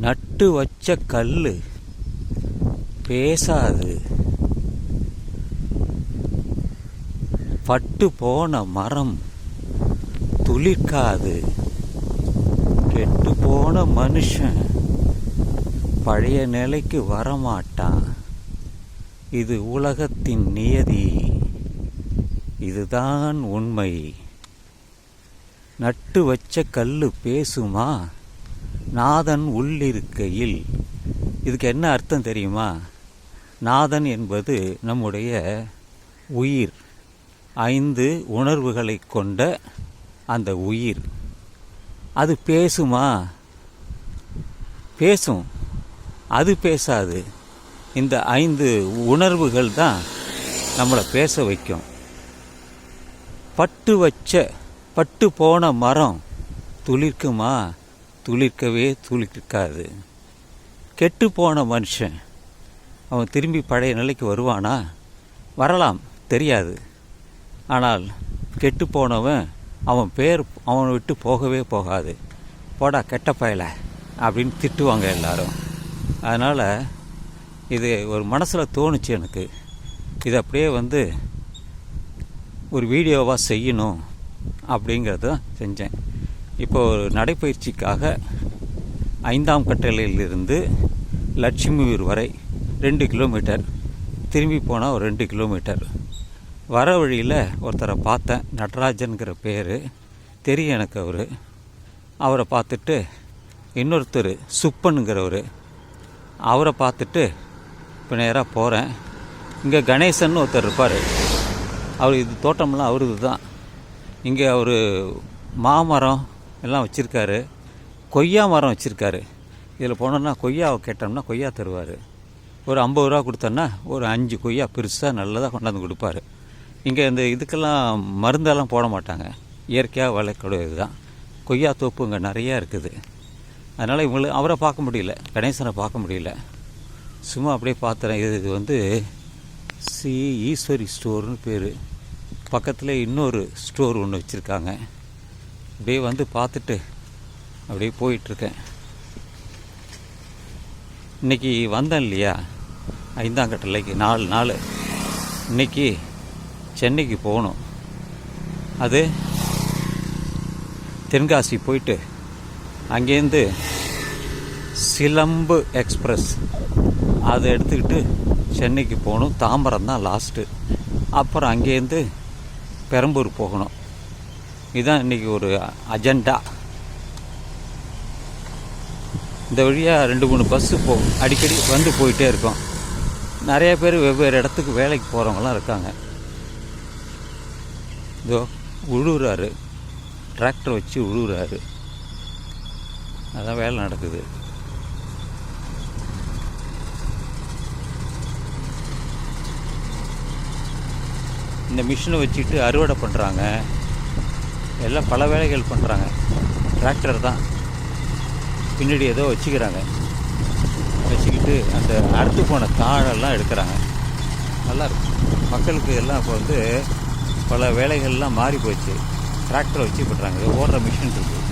நட்டு வச்ச கல் பேசாது. பட்டு போன மரம் துளிர்க்காது. கெட்டு போன மனுஷன் பழைய நிலைக்கு வரமாட்டான். இது உலகத்தின் நியதி. இதுதான் உண்மை. நட்டு வச்ச கல் பேசுமா? நாதன் உள்ளிருக்கையில். இதுக்கு என்ன அர்த்தம் தெரியுமா? நாதன் என்பது நம்முடைய உயிர். ஐந்து உணர்வுகளை கொண்ட அந்த உயிர். அது பேசுமா? பேசும். அது பேசாது. இந்த ஐந்து உணர்வுகள் தான் நம்மளை பேச வைக்கும். பட்டு வச்ச பட்டு போன மரம் துளிர்க்குமா? துளிர்க்கவே துளிர்க்காது. கெட்டு போன மனுஷன் அவன் திரும்பி பழைய நிலைக்கு வருவானா? வரலாம் தெரியாது. ஆனால் கெட்டு போனவன் அவன் பேர் அவனை விட்டு போகவே போகாது. போடா கெட்ட பயல அப்படின்னு திட்டுவாங்க எல்லாரும். அதனால் இது ஒரு மனசில் தோணுச்சு எனக்கு. இது அப்படியே வந்து ஒரு வீடியோவாக செய்யணும் அப்படிங்கிறத செஞ்சேன். இப்போ நடைப்பயிற்சிக்காக ஐந்தாம் கட்டளையிலிருந்து லட்சுமியூர் வரை ரெண்டு கிலோமீட்டர் திரும்பி போனால் ஒரு ரெண்டு கிலோமீட்டர். வர வழியில் ஒருத்தரை பார்த்தேன் நடராஜனுங்கிற பேர் தெரியும் எனக்கு அவர். அவரை பார்த்துட்டு இன்னொருத்தர் சுப்பனுங்கிறவர் அவரை பார்த்துட்டு இப்போ நேராக போகிறேன் இங்கே கணேசன் ஒருத்தர் இருப்பார். அவர் இது தோட்டமெல்லாம் அவரது தான் இங்கே அவர் மாமரம் எல்லாம் வச்சுருக்காரு. கொய்யா மரம் வச்சுருக்காரு. இதில் போனோன்னா கொய்யாவை கேட்டோம்னா கொய்யா தருவார். ஒரு ஐம்பது ரூபா கொடுத்தோன்னா ஒரு அஞ்சு கொய்யா பெருசாக நல்லதாக கொண்டாந்து கொடுப்பாரு. இங்கே இந்த இதுக்கெல்லாம் மருந்தெல்லாம் போட மாட்டாங்க. இயற்கையாக வளர்க்கக்கூடிய இதுதான் கொய்யா தோப்பு இங்கே நிறையா இருக்குது. அதனால் இவங்களை அவரை பார்க்க முடியல. கணேசனை பார்க்க முடியல. சும்மா அப்படியே பார்த்துறேன். இது இது வந்து சி ஈஸ்வரி ஸ்டோர்னு பேர். பக்கத்தில் இன்னொரு ஸ்டோர் ஒன்று வச்சுருக்காங்க. அப்படியே வந்து பார்த்துட்டு அப்படியே போயிட்டுருக்கேன். இன்னைக்கு வந்தேன் இல்லையா? ஐந்தாம் கட்டளைக்கு நாலு நாள். இன்றைக்கி சென்னைக்கு போகணும். அது தென்காசி போயிட்டு அங்கேருந்து சிலம்பு எக்ஸ்ப்ரெஸ் அதை எடுத்துக்கிட்டு சென்னைக்கு போகணும். தாம்பரம் தான் லாஸ்ட்டு. அப்புறம் அங்கேருந்து பெரம்பூர் போகணும். இதுதான் இன்றைக்கி ஒரு அஜெண்டா இந்த வழியாக ரெண்டு மூணு பஸ்ஸு போ அடிக்கடி வந்து போயிட்டே இருக்கோம். நிறைய பேர் வெவ்வேறு இடத்துக்கு வேலைக்கு போகிறவங்களாம் இருக்காங்க. இதோ உழுவுறாரு. டிராக்டர் வச்சு உழுவுறாரு. அதான் வேலை நடக்குது. இந்த மிஷினை வச்சுட்டு அறுவடை பண்ணுறாங்க எல்லாம் பல வேலைகள் பண்ணுறாங்க டிராக்டர் தான். பின்னாடி ஏதோ வச்சுக்கிறாங்க. வச்சுக்கிட்டு அந்த அறுத்து போன தாழெல்லாம் எடுக்கிறாங்க. நல்லா மக்களுக்கு எல்லாம் இப்போ வந்து பல வேலைகள்லாம் மாறி போச்சு. டிராக்டரை வச்சு பண்ணுறாங்க ஓடுற மிஷின் இருக்குது